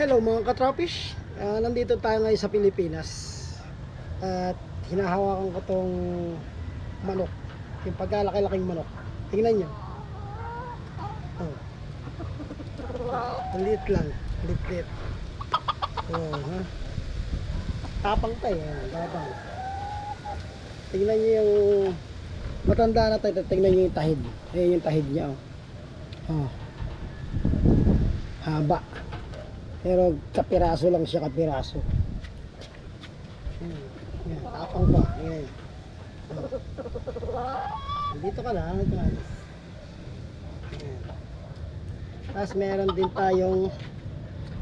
Hello mga katropish, Ah, nandito tayo ngayon sa Pilipinas at hinahawakan ko tong manok, yung pagkalaki-laking manok. Tingnan nyo. Oh. Liit lang, liit-liit. Oh? Tapang tayo, eh, tapang. Tingnan nyo yung matanda na tayo, tingnan nyo yung tahid. Ayan yung tahid niya, oh. Oh. Haba. Pero kapiraso lang siya, kapiraso. Hmm. Yan, tapang pa. Yan. Oh. Dito ka lang. Ito. Yan. Tapos meron din tayong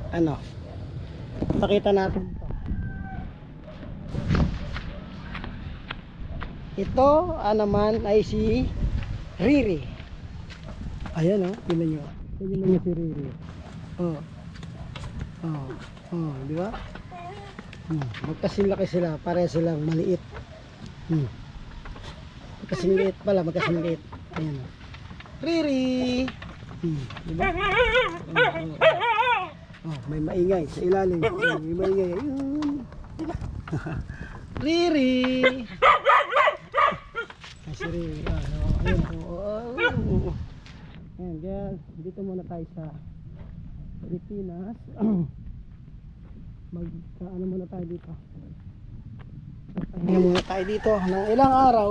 ano, pakita natin ito. Ito ah, naman ay si Riri. Ayan oh, tingnan nyo. Tingnan nyo si Riri. Oh. Oh, oh, di ba? Hmm, magkasing laki sila, pare silang maliit. Hmm. Magkasing pala, magkasing liit. Ayan. Riri! Hmm, di? Oh, oh. oh, may maingay sa ilalim. Oh, may maingay. Ayun. Riri! Ay, si Riri. Ah, oh, ayun. Oh, oh, oh. Ayan, kaya dito muna tayo sa Pilipinas. Mag ano muna tayo dito. Ano muna tayo dito ng ilang araw.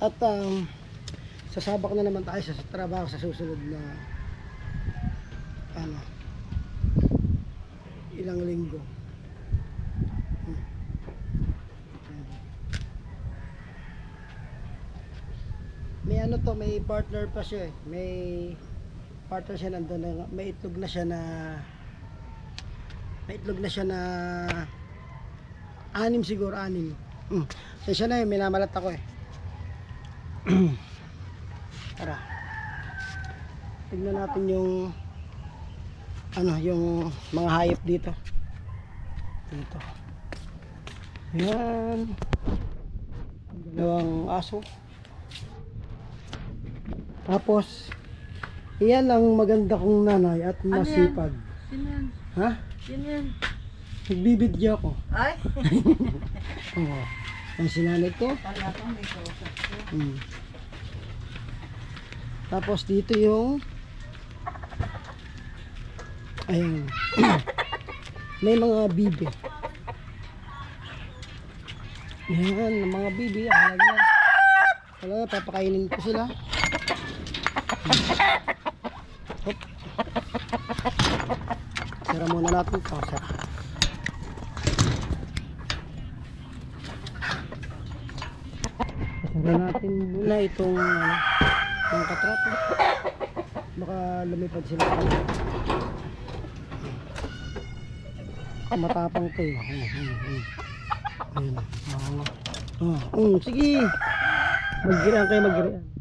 At um, sasabak na naman tayo sa trabaho sa susunod na ano ilang linggo. May ano to, may partner pa siya eh. May partner siya nandun na, may itlog na siya na may itlog na siya na anim siguro, anim. Mm. So siya na yun, minamalat ako eh. Tara. Tignan natin yung ano, yung mga hayop dito. Dito. Yan. Dalawang aso. Tapos, Iyan ang maganda kong nanay at Ano yan? masipag. Yan? Ha? Sino yan? Nagbibidyo ako. Ay! Oo. Ang sinanay ko. Kala ko may kausap ko. Hmm. Tapos dito yung ayun. May mga bibi. Yan, mga bibi. Halaga na. Halaga, papakainin ko sila. Sira muna natin ito. Sir. Sira natin muna itong ano, itong katrato. Baka lumipad sila. Matapang to eh. Ayun. Oo. Oh, sige. Magiraan kayo, magiraan.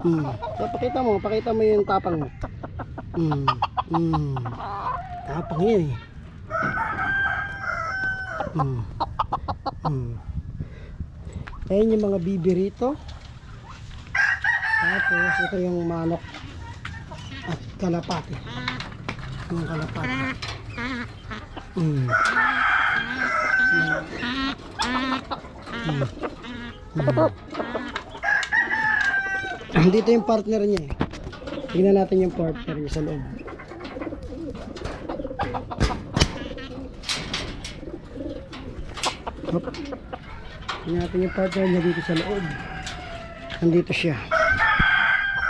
Hmm. So, pakita mo, pakita mo yung tapang mo. Hmm. Hmm. Tapang yan eh. Hmm. Hmm. Ayan yung mga bibi rito. Tapos, ito yung manok. At kalapati. Yung kalapati. Hmm. Hmm. Hmm. Hmm. Dito yung partner niya eh. Tingnan natin yung partner niya sa loob. Hop. Tingnan natin yung partner niya dito sa loob. Nandito siya.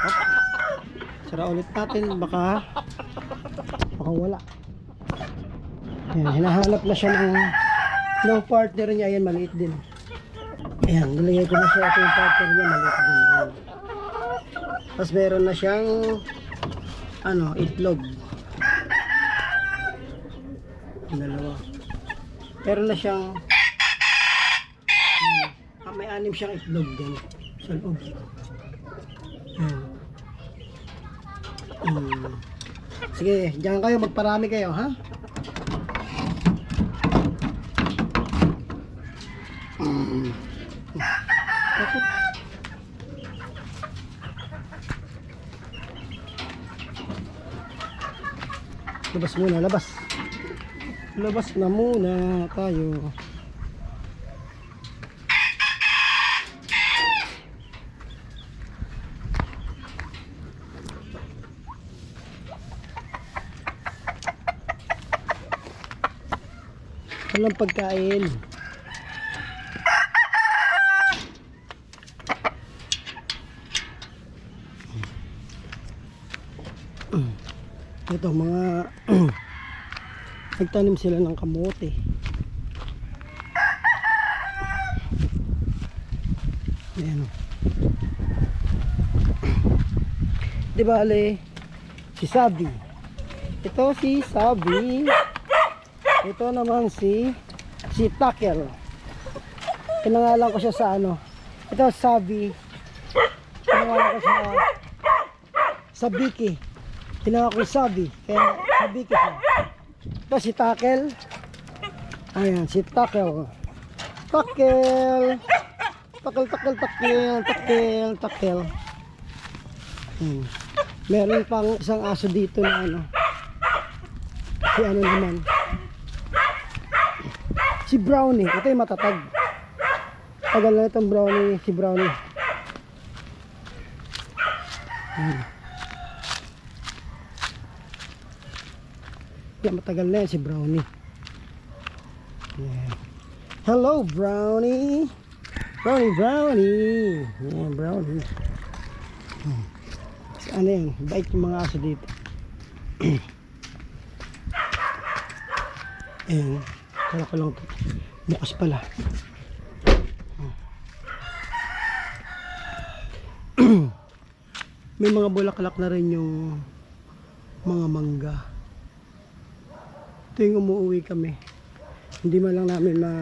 Hop. Sara ulit natin. Baka baka wala. Ayan, hinahanap na siya ng ng partner niya. Ayan, maliit din. Ayan, nilagay ko na siya. Ito yung partner niya, maliit din. Ayan. Tapos meron na siyang ano, itlog. Dalawa. Meron na siyang hmm, ah, may anim siyang itlog din sa loob. Hmm. Hmm. Sige, diyan kayo, magparami kayo, ha? Hmm. Labas muna, labas. Labas na muna tayo. Walang pagkain. Ito mga nagtanim sila ng kamote. Ayan o. Di ba ale, si Sabi. Ito si Sabi. Ito naman si si Takel. Pinangalan ko siya sa ano. Ito Sabi. Pinangalan ko sa sa Biki. Tinawag ko Sabi. Kaya sa Biki siya. Ito si Takel. Ayan, si Takel. Takel. Takel, takel, takel, takel, takel. Hmm. Meron pang isang aso dito na ano. Si ano naman. Si Brownie. Ito yung matatag. Tagal na itong Brownie. Si Brownie. Hmm. Yan, matagal na si Brownie. Yeah. Hello, Brownie. Brownie, Brownie. Yeah, Brownie. Hmm. Si Ano yan? Bait yung mga aso dito. Ayan. Kala ko lang. Bukas pala. May mga bulaklak na rin yung mga mangga. Ito yung umuwi kami. Hindi man lang namin ma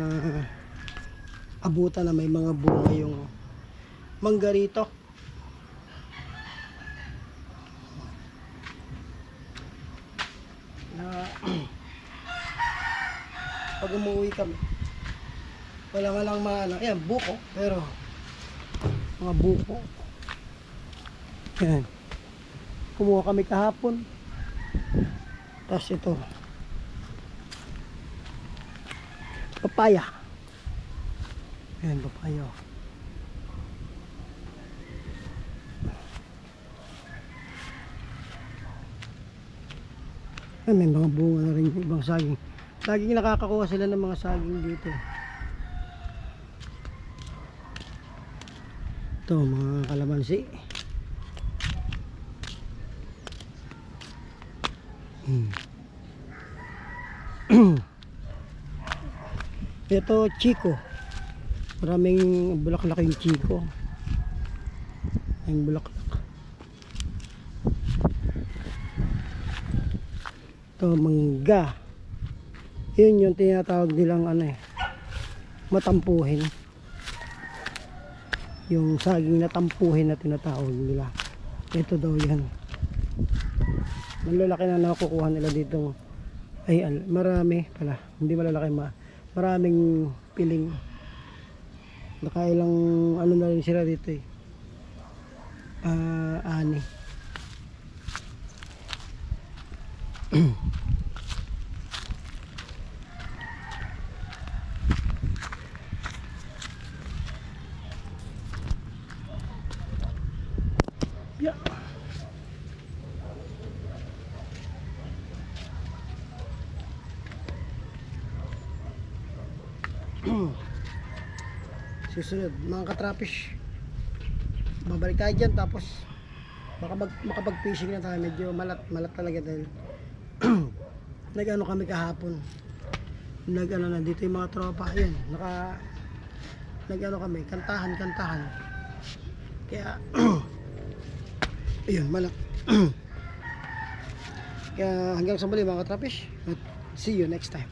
abutan na may mga bunga yung mangga rito. Na pag umuwi kami wala nga lang maano yan buko pero mga buko yan kumuha kami kahapon tapos ito papaya yan papaya Ay, may mga bunga na rin yung ibang saging. Saging nakakakuha sila ng mga saging dito. Ito, mga kalamansi. Hmm. Ito, Chico. Maraming bulaklak yung Chico. Yung bulaklak. Ito, mangga. Yun yung tinatawag nilang ano eh, matampuhin. Yung saging na tampuhin na tinatawag nila. Ito daw yan. Malalaki na nakukuha nila dito. Ay, marami pala. Hindi malalaki ma. Maraming piling. Nakailang ano na rin sila dito eh. Ah, ani. Susunod, mga katrapish. Babalik tayo dyan tapos baka mag, makapag-fishing na tayo. Medyo malat, malat talaga dahil nag-ano kami kahapon. Nag-ano na dito yung mga tropa. Ayun, naka nag-ano kami, kantahan, kantahan. Kaya ayun, malak. Kaya hanggang sa muli mga katrapish. At see you next time.